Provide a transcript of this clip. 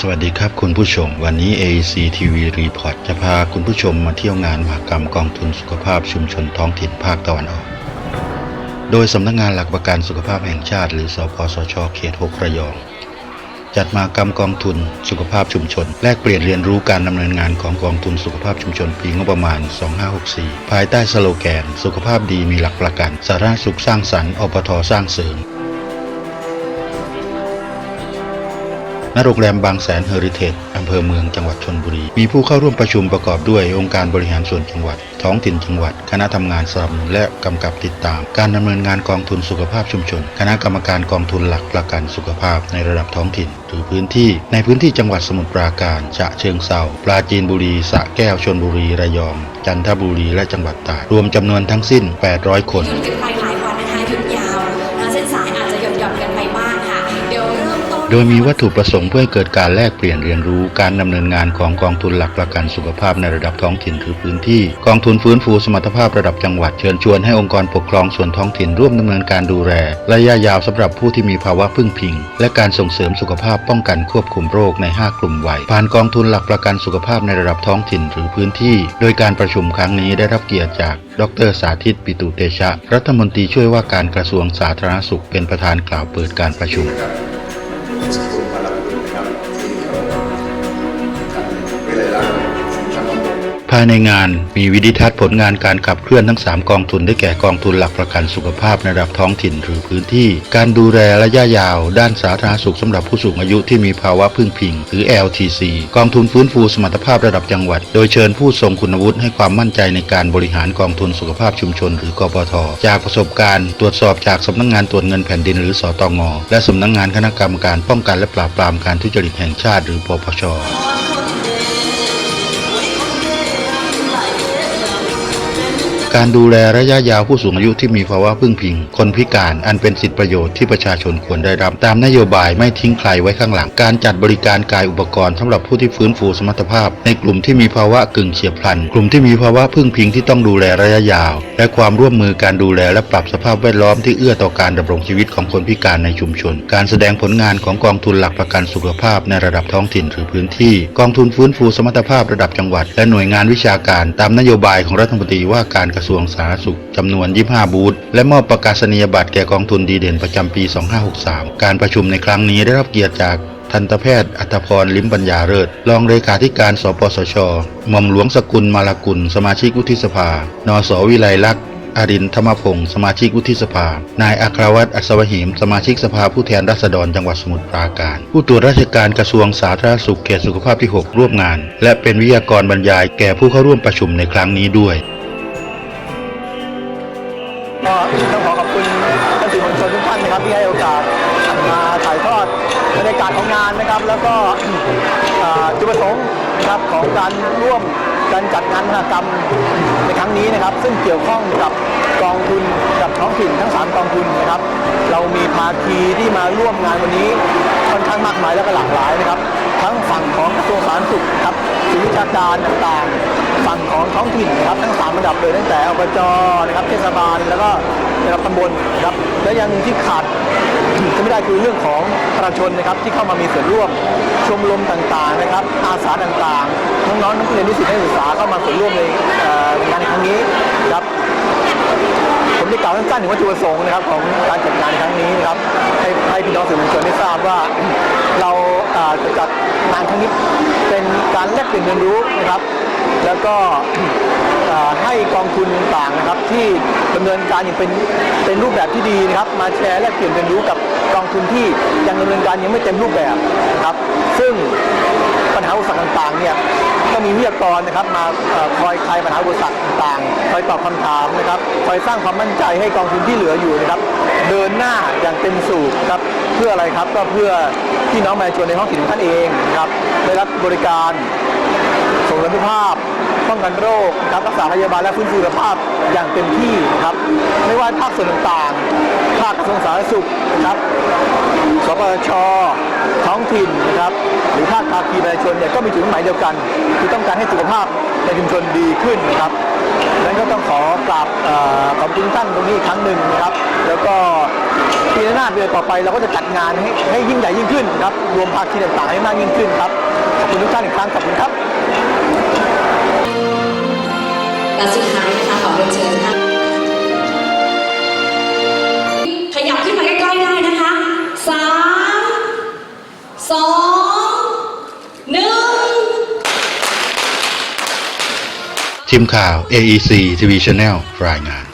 สวัสดีครับคุณผู้ชม วันนี้ AEC TV Report จะพาคุณผู้ชมมาเที่ยวงานมหกรรมกองทุนสุขภาพชุมชนท้องถิ่นภาคตะวันออก โดยสำนักงงานหลักประกันสุขภาพแห่งชาติ หรือสปสชเขต6ระยอง จัดมากรรมกองทุนสุขภาพชุมชน แลกเปลี่ยนเรียนรู้การดำเนินงานของกองทุนสุขภาพชุมชนปีงบประมาณ 2564 ภายใต้สโลแกน สุขภาพดีมีหลักประกันสาธารณสุขสร้างสรรค์อปทสร้างเสริม ณโรงแรมบางแสนเฮอริเทจอำเภอเมืองจังหวัดชนบุรี มีผู้เข้าร่วมประชุมประกอบด้วยองค์การบริหารส่วนจังหวัด ท้องถิ่นจังหวัด คณะทำงานสนับสนุนและกำกับติดตาม การดำเนินงานกองทุนสุขภาพชุมชน คณะกรรมการกองทุนหลักประกันสุขภาพในระดับท้องถิ่นหรือพื้นที่ ในพื้นที่จังหวัดสมุทรปราการ ฉะเชิงเซาปราจีนบุรีสระแก้วชนบุรีระยอง จันทบุรีและจังหวัดตากรวมจำนวนทั้งสิ้น 800 คน โดยมีวัตถุประสงค์เพื่อให้เกิดการแลกเปลี่ยนเรียนรู้การดำเนินงานของกองทุนหลักประกันสุขภาพในระดับท้องถิ่นหรือพื้นที่ กองทุนฟื้นฟูสมรรถภาพระดับจังหวัดเชิญชวนให้องค์กรปกครองส่วนท้องถิ่นร่วมดำเนินการดูแลระยะยาวสำหรับผู้ที่มีภาวะพึ่งพิง และการส่งเสริมสุขภาพป้องกันควบคุมโรคใน 5 กลุ่มวัยผ่านกองทุนหลักประกันสุขภาพในระดับท้องถิ่นหรือพื้นที่ โดยการประชุมครั้งนี้ได้รับเกียรติจากดรสาธิตปิตุเตชะ รัฐมนตรีช่วยว่าการกระทรวงสาธารณสุขเป็นประธานกล่าวเปิดการประชุม สกุ ภายในงานมีวิดิทัศน์ผลงานการขับเคลื่อนทั้ง 3 กองทุนได้แก่กองทุนหลักประกันสุขภาพในระดับท้องถิ่นหรือพื้นที่ การดูแลระยะยาว ด้านสาธารณสุขสำหรับผู้สูงอายุที่มีภาวะพึ่งพิง หรือ LTC กองทุนฟื้นฟูสมรรถภาพระดับจังหวัด โดยเชิญผู้ทรงคุณวุฒิให้ความมั่นใจในการบริหารกองทุนสุขภาพชุมชน หรือกปทจากประสบการณ์ตรวจสอบจากสำนักงานตรวจเงินแผ่นดินหรือสตงและสำนักงานคณะกรรมการป้องกันและปราบปรามการทุจริตแห่งชาติ หรือปปช การดูแลระยะยาวผู้สูงอายุที่มีภาวะพึ่งพิง คนพิการอันเป็นสิทธิประโยชน์ที่ประชาชนควรได้รับ ตามนโยบายไม่ทิ้งใครไว้ข้างหลัง การจัดบริการกายอุปกรณ์สำหรับผู้ที่ฟื้นฟูสมรรถภาพ ในกลุ่มที่มีภาวะกึ่งเฉียบพลัน กลุ่มที่มีภาวะพึ่งพิงที่ต้องดูแลระยะยาว และความร่วมมือการดูแลและปรับสภาพแวดล้อมที่เอื้อต่อการดำรงชีวิตของคนพิการในชุมชน การแสดงผลงานของกองทุนหลักประกันสุขภาพในระดับท้องถิ่นหรือพื้นที่ กองทุนฟื้นฟูสมรรถภาพระดับจังหวัด และหน่วยงานวิชาการ ตามนโยบายของรัฐมนตรีว่าการกระระทรวงสาธารณสุขจำนวน 25 บูธและมอบประกาศนียบัตรแก่กองทุนดีเด่นประจำปี 2563 การประชุมในครั้งนี้ได้รับเกียรติจากทันตแพทย์อัธพรลิมปัญญาเลิศรองเลขาธิการ สปสชหม่อมหลวงสกุลมาลากุล สมาชิกวุฒิสภา นสวิไลลักษณ์อรินธรรมพงศ์สมาชิกวุฒิสภา นายอัครวัตรอัศวหิม สมาชิกสภาผู้แทนราษฎรจังหวัดสมุทรปราการ ผู้ตรวจราชการกระทรวงสาธารณสุขเขตสุขภาพที่ 6 ร่วมงาน และเป็นวิทยากรบรรยายแก่ผู้เข้าร่วมประชุมในครั้งนี้ด้วย ยากาศของงานนะครับ แล้วก็จุดประสงค์นะครับของการร่วมการจัดงานมหกรรมในครั้งนี้นะครับ ซึ่งเกี่ยวข้องกับกองทุนกับท้องถิ่นทั้งสามกองทุนนะครับ เรามีภาคีที่มาร่วมงานวันนี้ ข้างมากมายและก็หลากหลายนะครับ ทั้งฝั่งของกระทรวงสาธารณสุขครับศูนย์วิชาการต่างๆ ฝั่งของท้องถิ่นนะครับทั้งสามระดับเลยตั้งแต่อบจนะครับเทศบาลแล้วก็ระดับตำบลครับและยังที่ขาดจะไม่ได้คือเรื่องของประชาชนนะครับที่เข้ามามีส่วนร่วมชมรมต่างๆนะครับอาสาต่างๆน้องๆนักเรียนนิสิตนักศึกษาเข้ามาส่วนร่วมในงานครั้งนี้นะครับ ผมได้กล่าวสั้นๆถึงวัตถุประสงค์นะครับของการจัดงานครั้งนี้นะครับให้ให้พี่น้องสื่อมวลชนได้ทราบว่าเราจะจัดงานครั้งนี้เป็นการแลกเปลี่ยนเรียนรู้นะครับ แล้วก็ให้กองทุนต่างๆนะครับ ที่ดำเนินการอย่างเป็นเป็นรูปแบบที่ดีนะครับ มาแชร์แลกเปลี่ยนเรียนรู้กับกองทุนที่ยังดำเนินการยังไม่เต็มรูปแบบนะครับ ซึ่ง ญหาอุปสรรคต่างๆเนี่ยก็มีวิทยากรนะครับมาคอยคลายปัญหาอุปสรรคต่างๆคอยตอบคำถามนะครับคอยสร้างความมั่นใจให้กองทุนที่เหลืออยู่นะครับเดินหน้าอย่างเต็มสูบครับเพื่ออะไรครับก็เพื่อพี่น้องประชาชนในท้องถิ่นของท่านเองนะครับได้รับบริการส่งเสริมสุขภาพ กันโรคนะครับรักษาพยาบาลและฟื้นฟูสุขภาพอย่างเต็มที่นะครับ ไม่ว่าภาคส่วนต่างๆ ภาคกระทรวงสาธารณสุขนะครับสปชท้องถิ่นนะครับหรือภาคภาคีประชาชนเนี่ยก็มีจุดหมายเดียวกัน คือต้องการให้สุขภาพในชุมชนดีขึ้นนะครับดังนั้นก็ต้องขอกราบอขอบคุณท่านตรงนี้ครั้งหนึ่งนะครับ แล้วก็ปีหน้น้าเดือนต่อไปเราก็จะจัดงานให้ให้ยิ่งใหญ่ยิ่งขึ้นครับรวมภาคีต่างๆให้มากยิ่งขึ้นครับขอบคุณทุกท่านอีกครั้งขอบคุณครับ และสุดท้ายนะคะขอเรียนเชิญค่ะขยับขึ้นมาใกล้ๆได้นะคะสามสองหนึ่งทีมข่าว AEC TV Channel รายงาน